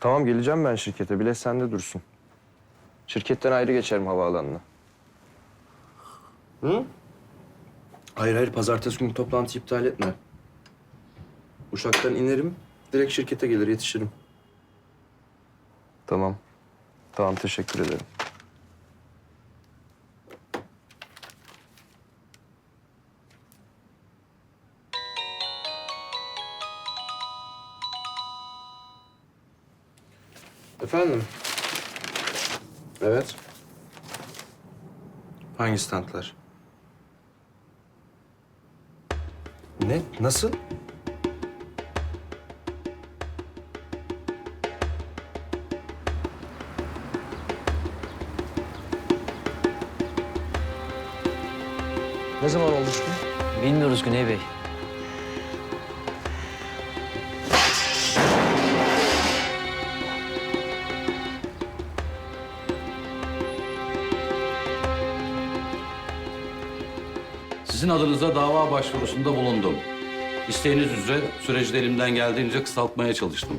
Tamam geleceğim ben şirkete. Bilet sende dursun. Şirketten ayrı geçerim havaalanına. Hı? Hayır hayır pazartesi günü toplantı iptal etme. Uçaktan inerim, direkt şirkete gelir yetişirim. Tamam. Tamam teşekkür ederim. Efendim? Evet. Hangi standlar? Ne? Nasıl? Ne zaman olmuştu? Bilmiyoruz Güney Bey. Sizin adınıza dava başvurusunda bulundum. İsteğiniz üzere süreci de elimden geldiğince kısaltmaya çalıştım.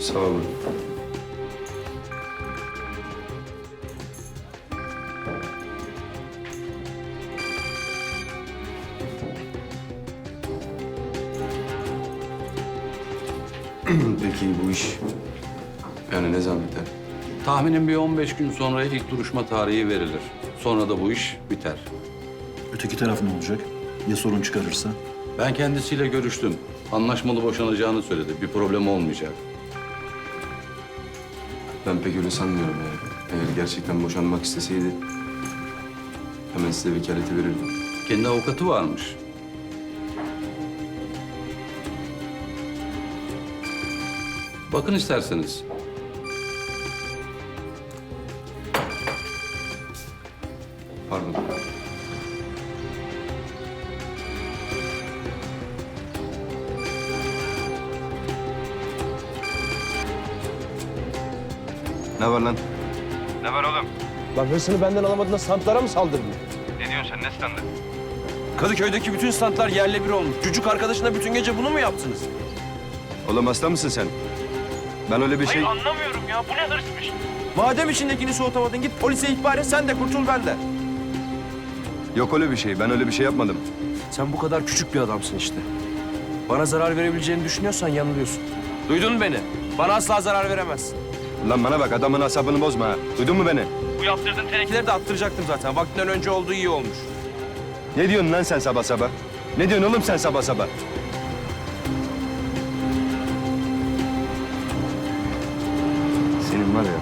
Sağ olun. Peki bu iş yani ne zaman biter? Tahminim bir 15 gün sonra ilk duruşma tarihi verilir. Sonra da bu iş biter. Öteki taraf ne olacak? Ya sorun çıkarırsa? Ben kendisiyle görüştüm. Anlaşmalı boşanacağını söyledi. Bir problem olmayacak. Ben pek öyle sanmıyorum yani. Eğer gerçekten boşanmak isteseydi hemen size vekaleti verirdim. Kendi avukatı varmış. Bakın isterseniz. Pardon. Ne var lan? Ne var oğlum? Lan hırsını benden alamadığında standlara mı saldırdın? Ne diyorsun sen? Ne standı? Kadıköy'deki bütün standlar yerle bir olmuş. Çocuk arkadaşına bütün gece bunu mu yaptınız? Oğlum hasta mısın sen? Ben öyle bir şey... Hayır anlamıyorum ya. Bu ne hırsmış? Madem içindekini soğutamadın git polise ihbar et sen de kurtul benden. Yok öyle bir şey. Ben öyle bir şey yapmadım. Sen bu kadar küçük bir adamsın işte. Bana zarar verebileceğini düşünüyorsan yanılıyorsun. Duydun beni? Bana asla zarar veremezsin. Lan bana bak adamın asabını bozma ha. Duydun mu beni? Bu yaptırdığın tenekeleri de attıracaktım zaten. Vaktinden önce olduğu iyi olmuş. Ne diyorsun lan sen sabah sabah? Ne diyorsun oğlum sen sabah sabah? Senin var ya.